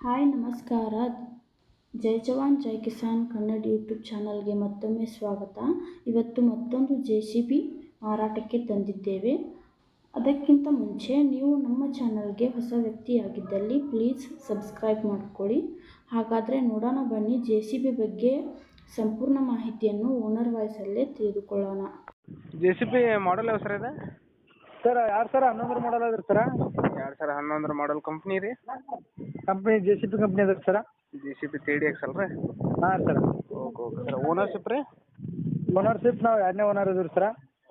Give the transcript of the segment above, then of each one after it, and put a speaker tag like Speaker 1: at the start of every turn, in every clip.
Speaker 1: Hi ನಮಸ್ಕಾರ. ಜೈ ಜವಾನ್ ಜೈ ಕಿಸಾನ್ ಕನ್ನಡ ಯೂಟ್ಯೂಬ್ ಚಾನಲ್ಗೆ ಮತ್ತೊಮ್ಮೆ ಸ್ವಾಗತ. ಇವತ್ತು ಮತ್ತೊಂದು ಜೆ ಸಿ ಬಿ ಮಾರಾಟಕ್ಕೆ ತಂದಿದ್ದೇವೆ. ಅದಕ್ಕಿಂತ ಮುಂಚೆ ನೀವು ನಮ್ಮ ಚಾನಲ್ಗೆ ಹೊಸ ವ್ಯಕ್ತಿಯಾಗಿದ್ದಲ್ಲಿ ಪ್ಲೀಸ್ ಸಬ್ಸ್ಕ್ರೈಬ್ ಮಾಡ್ಕೊಳ್ಳಿ. ಹಾಗಾದರೆ ನೋಡೋಣ ಬನ್ನಿ ಜೆ ಸಿ ಬಿ ಬಗ್ಗೆ ಸಂಪೂರ್ಣ ಮಾಹಿತಿಯನ್ನು ಓನರ್ ವಾಯ್ಸಲ್ಲೇ ತಿಳಿದುಕೊಳ್ಳೋಣ.
Speaker 2: ಜೆ ಸಿ ಬಿ ಮಾಡಲ್ ಯಾವ ಸರ್ ಇದೆ?
Speaker 3: ಸರ್ ಯಾರು ಸರ್? ಹನ್ನೊಂದರ ಮಾಡಲ್ ಅದ್ರಿ ಸರ.
Speaker 2: ಎರಡು ಸಾವಿರ ಹನ್ನೊಂದರ ಮಾಡಲ್ ಕಂಪ್ನಿ ರೀ?
Speaker 3: Company J C P company ಅದ sir.
Speaker 2: J C P D X ಅಲ್ರಿ?
Speaker 3: ಹಾಂ sir.
Speaker 2: Okay okay sir. Ownership ರೀ?
Speaker 3: ಓನರ್ಶಿಪ್ ನಾವು ಎರಡನೇ ಓನರ್ ಇದ್ರಿ ಸರ.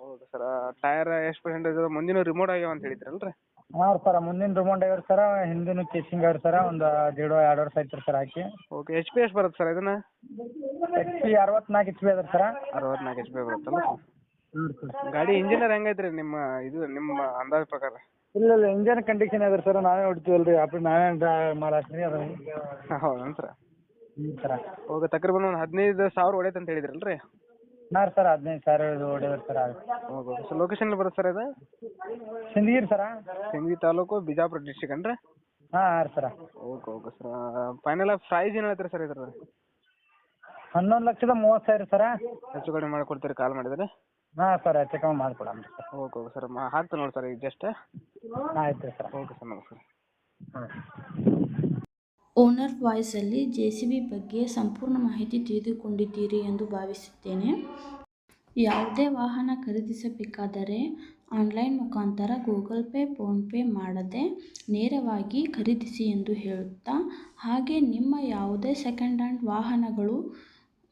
Speaker 2: Okay sir. ಟೈರ್ ಎಷ್ಟು ಪರ್ಸೆಂಟೇಜ್ ಮುಂದಿನ ರಿಮೋಟ್ ಆಗ್ಯಾವ ಅಂತ ಹೇಳಿದ್ರಲ್ರಿ?
Speaker 3: ಹಾ ಸರ ಮುಂದಿನ ರಿಮೋಂಡ್ ಆಗ್ಯಾರ ಸರ. ಹಿಂದಿನ ಕೇಸಿಂಗ್ ಅವ್ರಿ ಸರ. ಒಂದು ದೇಡು ಎರಡು ವರ್ಷ ಆಯ್ತು ಸರ್ ಹಾಕಿ.
Speaker 2: ಓಕೆ ಎಚ್ ಪಿ ಎಷ್ಟು ಬರುತ್ತೆ ಸರ್ ಇದನ್ನ?
Speaker 3: ಎಚ್ ಪಿ ಅರವತ್ನಾಲ್ಕು ಎಚ್ ಪಿ ಅದ ಸರ.
Speaker 2: ಅರವತ್ನಾಲ್ಕು ಎಚ್ ಪಿ ಬರುತ್ತಲ್ಲ? ಗಾಡಿ ಇಂಜಿನಿಯರ್ ಹೆಂಗೈತೆ ರೀ ನಿಮ್ಮ ಇದು ನಿಮ್ಮ ಅಂದಾಜು ಪ್ರಕಾರ?
Speaker 3: ಇಲ್ಲ ಇಲ್ಲ ಇಂಜನ್ ಕಂಡೀಷನ್ ಆದ್ರೆ ಸರ್ ನಾವೇ ಹೊಡಿತೀವಲ್ಲ ರೀ ಅಪ್ಪ ನಾವೇ ಮಾಡಾಕ್ರಿ ಅದ
Speaker 2: ಹೌದೇನು ಸರ್
Speaker 3: ಹ್ಞೂ ಸರ
Speaker 2: ಓಕೆ ತಕ್ರಿಬನ್ ಒಂದು ಹದಿನೈದು ಸಾವಿರ ಹೊಡೈತೆ ಅಂತ ಹೇಳಿದ್ರಲ್ಲ ರೀ
Speaker 3: ಹಾಂ ಸರ್ ಹದಿನೈದು ಸಾವಿರ ಹೊಡೆದ್ರಿ sir
Speaker 2: okay okay sir location ಬರುತ್ತೆ ಸರ್ ಇದು?
Speaker 3: ಸಿಂದಗಿರಿ ಸರ
Speaker 2: ಸಿಂದಗಿ ತಾಲೂಕು ಬಿಜಾಪುರ ಡಿಸ್ಟಿಕ್ ಅನ್ರಿ
Speaker 3: ಹಾಂ ಹಾಂ sir
Speaker 2: okay okay sir final price ಏನು ಹೇಳ್ತೀರಿ ಸರ್ ಇದ್ರದ್ದು?
Speaker 3: ಹನ್ನೊಂದು ಲಕ್ಷದ ಮೂವತ್ತು ಸಾವಿರ ಸರ
Speaker 2: ಹೆಚ್ಚು ಕಡಿಮೆ ಮಾಡಿಕೊಡ್ತೀರಿ ಕಾಲ್ ಮಾಡಿದರೆ?
Speaker 3: ಹಾ ಸರ್ ಹೆಚ್ಚು ಕಮ್ಮಿ ಮಾಡ್ಕೊಡಣ ಸರ್
Speaker 2: ಓಕೆ ಓಕೆ ಸರ್ ಹಾಕ್ತೀನಿ ನೋಡಿ ಸರ್ ಈಗ ಜಸ್ಟ್
Speaker 3: ಆಯ್ತು ಸರ್.
Speaker 2: ಓಕೆ ಸರ್ ನಮಸ್ಕಾರ.
Speaker 3: ಹಾಂ.
Speaker 1: ಓನರ್ ವಾಯ್ಸಲ್ಲಿ ಜೆ ಸಿ ಬಿ ಬಗ್ಗೆ ಸಂಪೂರ್ಣ ಮಾಹಿತಿ ತಿಳಿದುಕೊಂಡಿದ್ದೀರಿ ಎಂದು ಭಾವಿಸುತ್ತೇನೆ. ಯಾವುದೇ ವಾಹನ ಖರೀದಿಸಬೇಕಾದರೆ ಆನ್ಲೈನ್ ಮುಖಾಂತರ ಗೂಗಲ್ ಪೇ ಫೋನ್ಪೇ ಮಾಡದೆ ನೇರವಾಗಿ ಖರೀದಿಸಿ ಎಂದು ಹೇಳುತ್ತಾ ಹಾಗೆ ನಿಮ್ಮ ಯಾವುದೇ ಸೆಕೆಂಡ್ ಹ್ಯಾಂಡ್ ವಾಹನಗಳು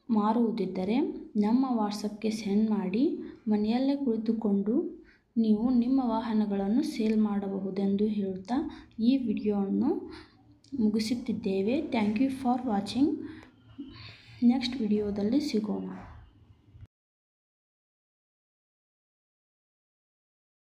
Speaker 1: ಮಾರುವುದಿದ್ದರೆ ನಮ್ಮ ವಾಟ್ಸಪ್ಗೆ ಸೆಂಡ್ ಮಾಡಿ ಮನೆಯಲ್ಲೇ ಕುಳಿತುಕೊಂಡು ನೀವು ನಿಮ್ಮ ವಾಹನಗಳನ್ನು ಸೇಲ್ ಮಾಡಬಹುದೆಂದು ಹೇಳುತ್ತಾ ಈ ವಿಡಿಯೋವನ್ನು ಮುಗಿಸುತ್ತಿದ್ದೇವೆ. Thank you for watching next ವಿಡಿಯೋದಲ್ಲಿ ಸಿಗೋಣ.